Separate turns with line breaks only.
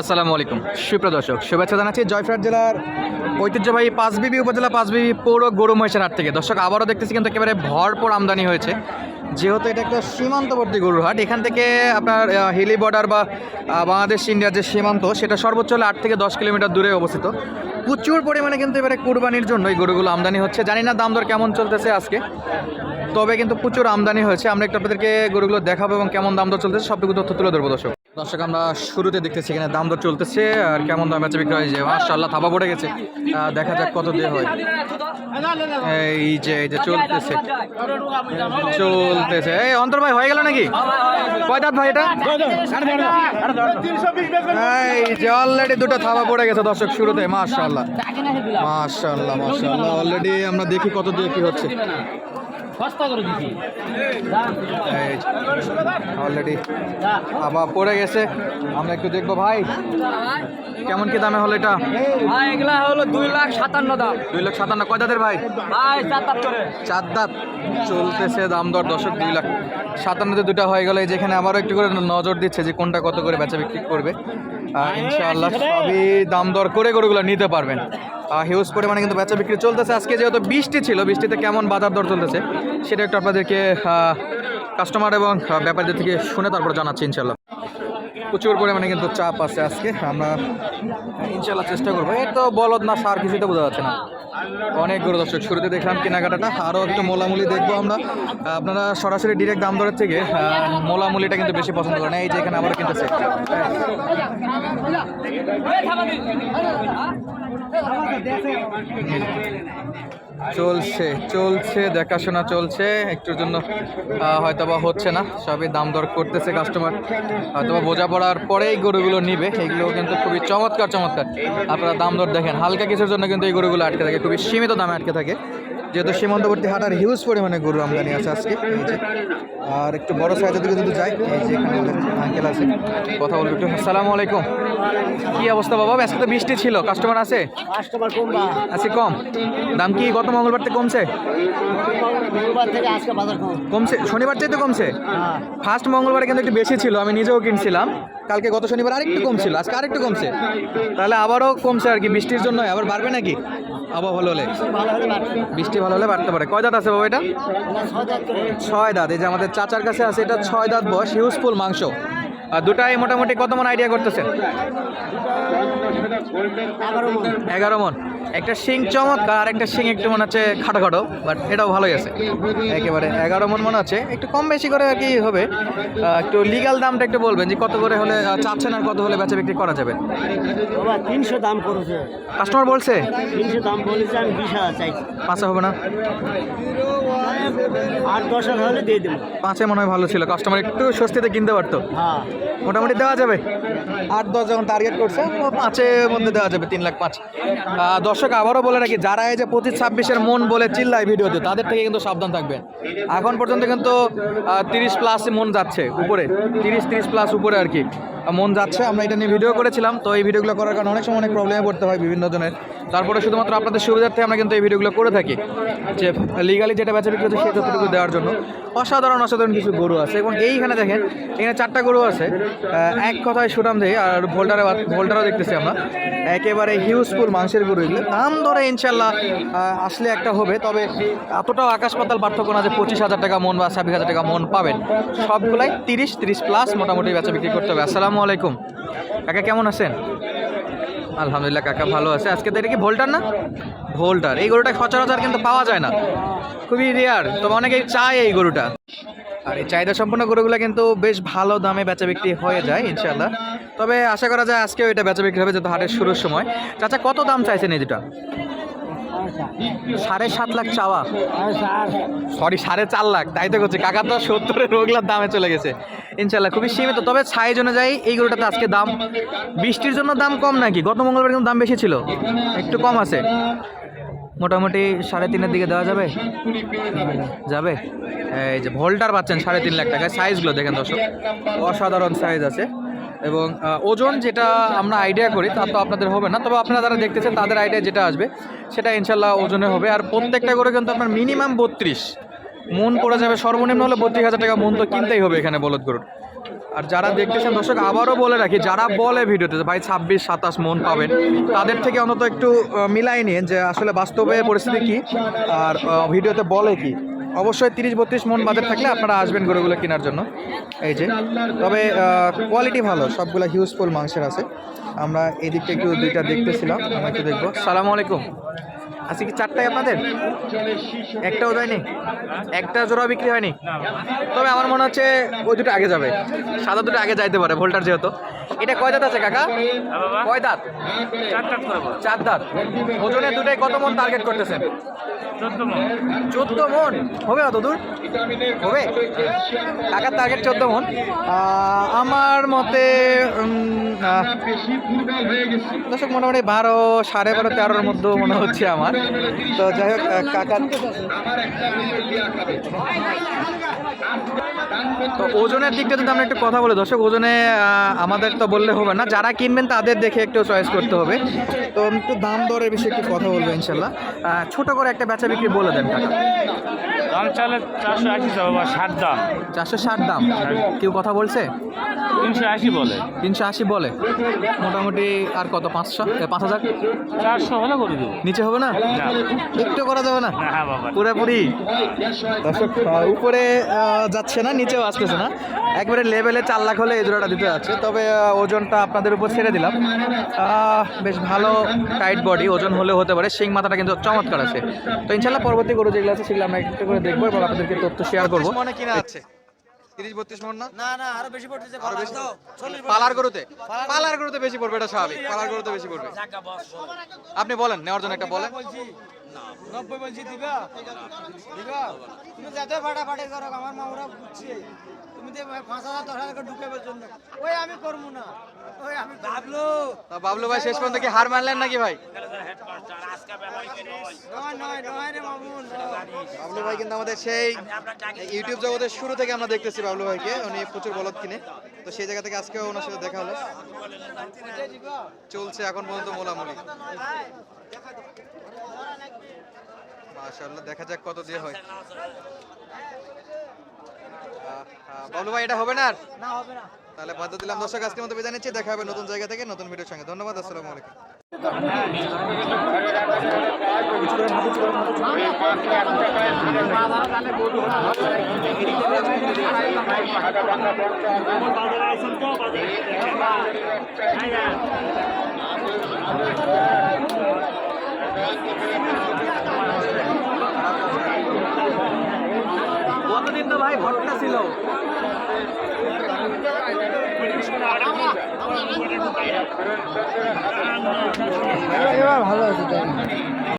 আসসালামু আলাইকুম। সুপ্রিয় দর্শক, শুভেচ্ছা জানাচ্ছি জয়ফ্রাট জেলার ঐতিহ্যবাহী পাঁচবিবি উপজেলা পাঁচবিবি পৌর গরু মহিষের হাট থেকে। দর্শক, আবারও দেখতেছি কিন্তু একেবারে ভরপুর আমদানি হয়েছে। যেহেতু এটা একটা সীমান্তবর্তী গরুর হাট, এখান থেকে আপনার হিলি বর্ডার বা বাংলাদেশ, ইন্ডিয়ার যে সীমান্ত, সেটা সর্বোচ্চ হলে আট থেকে দশ কিলোমিটার দূরে অবস্থিত। প্রচুর পরিমাণে কিন্তু এবারে কুরবানির জন্য এই গরুগুলো আমদানি হচ্ছে। জানি না দাম দর কেমন চলতেছে আজকে, তবে কিন্তু প্রচুর আমদানি হয়েছে। আমরা একটু আপনাদেরকে গরুগুলো দেখাবো এবং কেমন দাম দর চলতেছে, সবটুকু তথ্য তুলে ধরবো দর্শক। দর্শক, আমরা শুরুতে দেখতেছি এখানে দাম দর চলতেছে, আর কেমন দাম বেচা বিক্রি হয়েছে মাশাল্লাহ থাবা পড়ে গেছে। দেখা যাক কত দিয়ে হয়। এই যে এই যে চলতেছে। চলতেছে। এই, অন্তর ভাই, হয়ে গেল নাকি? কয় দাঁত ভাই এটা? এই যে অলরেডি দুটো থাবা পড়ে গেছে দর্শক শুরুতে মাশাল্লাহ মাশাল্লাহ মাশাল্লাহ অলরেডি আমরা দেখি কত দিয়ে কি হচ্ছে। অলরেডি আবার পড়ে গেছে। আমরা একটু দেখব ভাই। কেমন কি দামে হলো এটা?
ভাই এগুলা হলো দুই লাখ সাতান্ন দাম।
দুই লাখ সাতান্ন। কয় দাঁতের ভাই?
ভাই চার দাঁত করে।
চার দাঁত। চলতেছে দাম দর দশক দুই লাখ। সাতান্নতে দুটা হয়ে গেলে। যেখানে আবারও একটু করে নজর দিচ্ছে যে কোনটা কত করে বেচা বিক্রি করবে। ইনশাআল্লাহ সবই দাম দর করে গরুগুলো নিতে পারবেন। হিউজ পরিমাণে কিন্তু বেচা বিক্রি চলতেছে। আজকে যেহেতু বৃষ্টি ছিল, বৃষ্টিতে কেমন বাজার দর চলতেছে, সেটা একটু আপনাদেরকে কাস্টমার এবং ব্যাপারীদের থেকে শুনে তারপর জানাচ্ছি ইনশাল্লাহ প্রচুর পরিমাণে কিন্তু চাপ আছে আজকে আমরা ইনশাল্লাহ চেষ্টা করব এই তো বলদ না সার কিছুই তো বোঝা যাচ্ছে না অনেক গরু দর্শক শুরুতে দেখলাম কেনাকাটাটা আরও একটু মোলামুলি দেখব আমরা আপনারা সরাসরি ডিরেক্ট দাম দরের থেকে মোলামুলিটা কিন্তু বেশি পছন্দ করেন এই যে এখানে আবার কিনতেছে চলছে চলছে, দেখাশোনা চলছে। একটুর জন্য হয়তো বা হচ্ছে না, সবই দাম দর করতেছে কাস্টমার হয়তো বা বোঝাপড়ার পরেই গরুগুলো নিবে, এগুলো কিন্তু খুবই চমৎকার চমৎকার। আপনারা দাম দর দেখেন, হালকা কিছুর জন্য কিন্তু এই গরুগুলো আটকে থাকে, খুবই সীমিত দামে আটকে থাকে। যেহেতু সীমান্তবর্তী হাটার হিউজ পরিমাণে গরু আমদানি আছে আজকে। এই যে আর একটু বড় সাইজের দিকে যদি যাই এই যে এখানে আঙ্কেল আছে। কথা বলব একটু আসসালামু আলাইকুম। কি অবস্থা বাবা? আজকে তো বৃষ্টি ছিল। কাস্টমার আছে?
কাস্টমার কমবা
আজকে কম। দাম কি গত মঙ্গলবার থেকে কমছে?
থেকে আজকে বাজার
কমছে। শনিবার চাইতে কমছে?
হ্যাঁ।
ফার্স্ট মঙ্গলবারে কিন্তু একটু বেশি ছিল আমি নিজেও কিনছিলাম। কালকে গত শনিবার আরেকটু কমছিল আজকে আরেকটু কমছে। তাহলে আবারও কমছে আর কি বৃষ্টির জন্য আবার বাড়বে নাকি? আবহাওয়া ভালো হলে? বৃষ্টি ভালো হলে বাড়তে পারে। কয় দাঁত আছে বাবা এটা?
ছয় দাঁত। করে
ছয় দাঁত এই যে আমাদের চাচার কাছে আছে এটা ছয় দাঁত বয়স হিউজফুল মাংস। আর দুটাই মোটামুটি কত মন আইডিয়া করতেছেন?
এগারো মন।
একটা শিং চমৎকার আর একটা শিং একটু মনে হচ্ছে খাটো খাটো বাট এটাও ভালোই আছে। একেবারে এগারো মন মনে হচ্ছে। একটু কম বেশি করে আর কি হবে। একটু লিগাল দামটা একটু বলবেন যে কত করে হলে চাচ্ছেন আর কত হলে বেচা বিক্রি করা যাবে?
তিনশো দাম করেছে
কাস্টমার বলছে?
তিনশো দাম বলেছে আমি বিশ হাজার চাইছি।
পাঁচে হবে না?
আট দশ হাজার হলে দিয়ে দেবো।
পাঁচে মনে হয় ভালো ছিল। কাস্টমার একটু স্বস্তিতে কিনতে পারতো।
হ্যাঁ।
মোটামুটি দেওয়া যাবে। আট, দশ যখন টার্গেট করছে, পাঁচের মধ্যে দেওয়া যাবে, তিন লাখ পাঁচ। দর্শক, আবারও বলে রাখি, যারা এই যে পঁচিশ, ছাব্বিশের মন বলে চিল্লায় ভিডিওতে তাদের থেকে কিন্তু সাবধান থাকবেন এখন পর্যন্ত কিন্তু তিরিশ প্লাস মন যাচ্ছে, উপরে। তিরিশ তিরিশ প্লাস উপরে আর কি। মন যাচ্ছে, আমরা এটা নিয়ে ভিডিও করেছিলাম। তো এই ভিডিওগুলো করার কারণে অনেক সময় অনেক প্রবলেমে পড়তে হয় বিভিন্ন জনের। তারপরে শুধুমাত্র আপনাদের সুবিধার্থে আমরা কিন্তু এই ভিডিওগুলো করে থাকি, যে লিগালি যেটা বেচা বিক্রি হচ্ছে সেই দেওয়ার জন্য। অসাধারণ অসাধারণ কিছু গরু আছে। এবং এইখানে দেখেন, এখানে চারটা গরু আছে। এক কথায় সুনাম দেই, আর ভোল্টারে ভোল্টারও দেখতেছি আমরা। একেবারে হিউজফুল মাংসের গরু এগুলো। দাম ধরে ইনশাল্লাহ আসলে একটা হবে। তবে এতটাও আকাশ পাতাল পার্থক্য না যে পঁচিশ হাজার টাকা মন বা ছাব্বিশ হাজার টাকা মন পাবেন। সবগুলাই তিরিশ তিরিশ প্লাস মোটামুটি বেচা বিক্রি করতে হবে। আসসালামু আলাইকুম। কাকা কেমন আছেন? আলহামদুলিল্লাহ কাকা ভালো আছে। আজকে তো এটা কি ভোল্টার না? ভোল্টার। এই গরুটা সচরাচর কিন্তু পাওয়া যায় না। খুবই রেয়ার তবে অনেকেই চায় এই গরুটা। আর এই চাহিদা সম্পন্ন গরুগুলো কিন্তু বেশ ভালো দামে বেচা বিক্রি হয়ে যায় ইনশাল্লাহ তবে আশা করা যায় আজকেও এটা বেচা বিক্রি হবে যেহেতু হাটের শুরুর সময়। চাচা, কত দাম চাইছেন এই দুটা? সাড়ে সাত লাখ চাওয়া। সরি সাড়ে চার লাখ। তাই তো করছি। কাকা তো সত্তরের ওগুলার দামে চলে গেছে। ইনশাল্লাহ, খুবই সীমিত। তবে সাইজ অনুযায়ী এই গরুটাতে আজকে দাম বৃষ্টির জন্য দাম কম নাকি? গত মঙ্গলবার কিন্তু দাম বেশি ছিল। একটু কম আছে। মোটামুটি সাড়ে তিনের দিকে দেওয়া যাবে? যাবে? এই যে ভোল্টার পাচ্ছেন সাড়ে তিন লাখ টাকায় সাইজগুলো দেখেন দর্শক। অসাধারণ সাইজ আছে। এবং ওজন যেটা আমরা আইডিয়া করি, তা তো আপনাদের হবে না। তবে আপনারা যারা দেখতেছেন, তাদের আইডিয়া যেটা আসবে, সেটা ইনশাল্লাহ ওজনে হবে। আর প্রত্যেকটা করে কিন্তু আপনার মিনিমাম বত্রিশ। মন পড়ে যাবে, সর্বনিম্ন হলে বত্রিশ হাজার টাকা মন তো কিনতেই হবে এখানে বলদ গরুর। আর যারা দেখতেছেন, দর্শক, আবারও বলে রাখি, যারা বলে ভিডিওতে, ভাই ছাব্বিশ, সাতাশ মন পাবেন, তাদের থেকে অন্তত একটু মিলাই নিন যে আসলে বাস্তবে পরিস্থিতি কি, আর ভিডিওতে বলে কি। অবশ্যই তিরিশ বত্রিশ মন বাজার থাকলে আপনারা আসবেন গরুগুলো কেনার জন্য। এই যে তবে কোয়ালিটি ভালো সবগুলো হিউজফুল মাংসের আছে। আমরা এদিকটা একটু দুইটা দেখতেছিলাম আমরা একটু দেখব। সালামু আলাইকুম। আজকে কি চারটায় আপনাদের? একটাও যায়নি একটা জোড়া বিক্রি হয়নি? তবে আমার মনে হচ্ছে ওই দুটো আগে যাবে। সাদা দুটো আগে যাইতে পারে, ভোল্টার যেহেতু। এটা কয় দাঁত আছে কাকা? কয় দাঁত? চার দাঁত। ওজনে দুটাই কত মন টার্গেট করতেছেন? চোদ্দ মন। হবে অত দূর? হবে? কাকার টার্গেট চোদ্দ মন। আমার মতে দর্শক, মোটামুটি বারো, সাড়ে বারো, তেরোর মধ্যে মনে হচ্ছে আমার। তো যাই হোক কাকার তো ওজনের দিকটা যদি আমরা একটু কথা বলি দর্শক ওজনে আমাদের তো বললে হবে না যারা কিনবেন তাদের দেখে একটু চয়েস করতে হবে। তো একটু দাম দরের বিষয়ে একটু কথা বলব ইনশাল্লাহ। ছোট করে একটা বেচা বিক্রি বলে দেন কাকা।
দাম চালে চারশো আশি ষাট দাম।
চারশো ষাট দাম। কেউ কথা বলছে?
তিনশো আশি বলে।
তিনশো আশি বলে। মোটামুটি আর কত পাঁচশো পাঁচ হাজার?
চারশো হলে করে দেবো।
নিচে হবে না? একটু করা যাবে না? পুরোপুরি। দর্শক উপরে যাচ্ছে না নিচেও আসতেছে না। একবারে লেভেলে চার লাখ হলে এই জোড়াটা দিতে যাচ্ছে তবে ওজনটা আপনাদের উপর ছেড়ে দিলাম। বেশ ভালো টাইট বডি ওজন হলে হতে পারে। শিং মাথাটা কিন্তু চমৎকার আছে। তো ইনশাল্লাহ পরবর্তী গরু যেগুলো আছে সেগুলো আমরা একটু করে দেখব এবং আপনাদেরকে তথ্য শেয়ার করব। মনে কিনা আছে। তিরিশ বত্রিশ মন না?
না না আরও বেশি পড়তেছে
আরও বেশি? পালার গরুতে? পালার গরুতে। বেশি পড়বে এটা স্বাভাবিক। পালার গরুতে বেশি পড়বে। আপনি বলেন নেওয়ার জন্য একটা বলেন।
নব্বই বলছি দিবা? দিবা? তুমি যাতে ফাটাফাটি করো আমার মামুরা বুঝছে। তুমি পাঁচ হাজার দশ হাজার করে জন্য ওই আমি করব না। ওই আমি ভাবলো
বাবলু! ভাই শেষ পর্যন্ত কি হার মানলেন নাকি ভাই? বাবলু ভাই কিন্তু আমাদের সেই ইউটিউব জগতের শুরু থেকে আমরা দেখতেছি বাবলু ভাইকে। উনি প্রচুর বলদ কিনে। তো সেই জায়গা থেকে আজকেও ওনার সাথে দেখা হলো। চলছে এখন পর্যন্ত মোলামুলি। মাশাআল্লাহ দেখা যাক কত দিয়ে হয়। বাবলু ভাই এটা হবে না আর?
না হবে না।
তাহলে বাধ্য দিলাম দর্শক আজকের মতো বিদায় নিচ্ছি। দেখা হবে নতুন জায়গা থেকে নতুন ভিডিওর সঙ্গে। ধন্যবাদ আসসালামু আলাইকুম। তো ঘটনা
এবার ভালো আছে